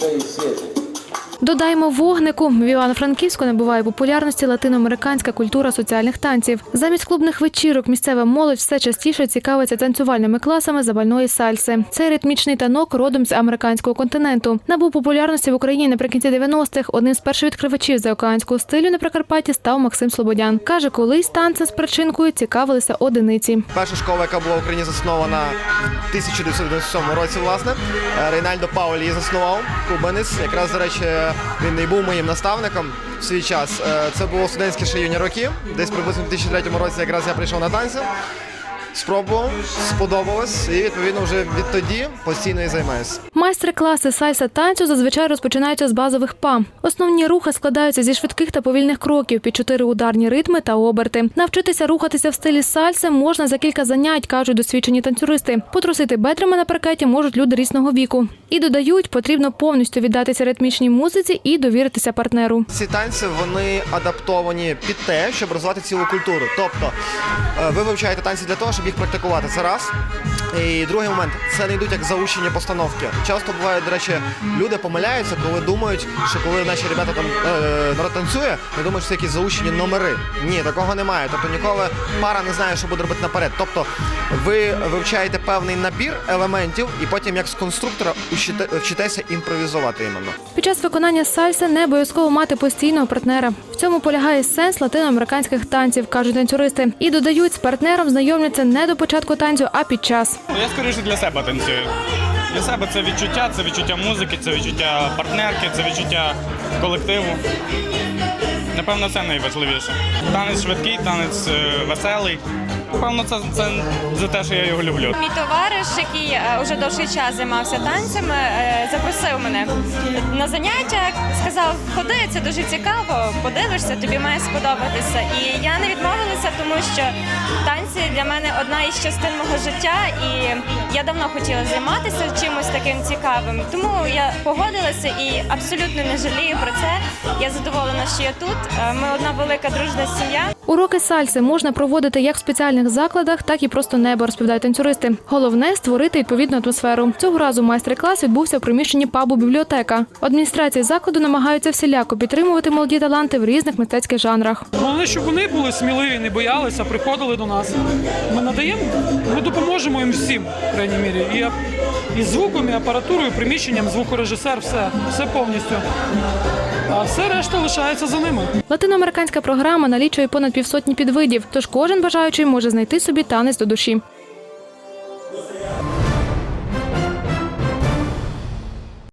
可以，谢谢。Додаємо вогнику. В Івано-Франківську набуває популярності латиноамериканська культура соціальних танців. Замість клубних вечірок місцева молодь все частіше цікавиться танцювальними класами забальної сальси. Цей ритмічний танок родом з американського континенту. Набув популярності в Україні наприкінці 90-х. Одним з перших відкривачів заокеанського стилю на Прикарпатті став Максим Слободян. Каже, колись танцем з причинкою цікавилися одиниці. Перша школа, яка була в Україні заснована в 1997 році, власне. Рейнальдо Паулі її заснував, кубанець. Якраз, до речі, він не був моїм наставником в свій час. Е, Це було студентські ще юні роки. Десь приблизно в 2003 році якраз я прийшов на танці. Спробував, сподобалось, і відповідно вже відтоді постійно і займаюся. Майстер-класи сальса танцю зазвичай розпочинаються з базових па. Основні рухи складаються зі швидких та повільних кроків під чотири ударні ритми та оберти. Навчитися рухатися в стилі сальси можна за кілька занять, кажуть досвідчені танцюристи. Потрусити бедрами на паркеті можуть люди різного віку. І додають, потрібно повністю віддатися ритмічній музиці і довіритися партнеру. Ці танці вони адаптовані під те, щоб розвивати цілу культуру. Тобто е, ви вивчаєте танці для того, щоб їх практикувати. Це раз. І другий момент це не йдуть як заучені постановки. Часто буває, до речі, люди помиляються, коли думають, що коли наші ребята там е, народ танцює, вони думають, що це якісь заучені номери. Ні, такого немає. Тобто ніколи пара не знає, що буде робити наперед. Тобто ви вивчаєте певний набір елементів, і потім, як з конструктора, вчите- вчитеся імпровізувати іменно. Під час виконання сальси не обов'язково мати постійного партнера. В цьому полягає сенс латиноамериканських танців, кажуть танцюристи. І додають, з партнером знайомляться не до початку танцю, а під час. Ну, Я скоріше для себе танцюю. Для себе це відчуття, це відчуття музики, це відчуття партнерки, це відчуття колективу. Напевно, це найважливіше. Танець швидкий, танець е, веселий. Напевно, це, це за те, що я його люблю. Мій товариш, який е, уже довший час займався танцями, е, запросив мене на заняття, сказав, ходи, це дуже цікаво, подивишся, тобі має сподобатися. І я не відмовилася, тому що танці для мене одна із частин мого життя, і я давно хотіла займатися чимось таким цікавим. Тому я погодилася і абсолютно не жалію про це. Я задоволена, що я тут. Е, Ми одна велика дружна сім'я. Уроки сальси можна проводити як в спеціальних закладах, так і просто небо, розповідають танцюристи. Головне створити відповідну атмосферу. Цього разу майстер-клас відбувся в приміщенні пабу бібліотека. Адміністрації закладу намагаються всіляко підтримувати молоді таланти в різних мистецьких жанрах. Головне, щоб вони були сміливі, не боялися, приходили до нас. Ми надаємо, ми допоможемо їм всім, в крайній мірі. І, і звуком, і апаратурою, і приміщенням, звукорежисер, все, все повністю. А все решта лишається за ними. Латиноамериканська програма налічує понад півсотні підвидів, тож кожен бажаючий може знайти собі танець до душі.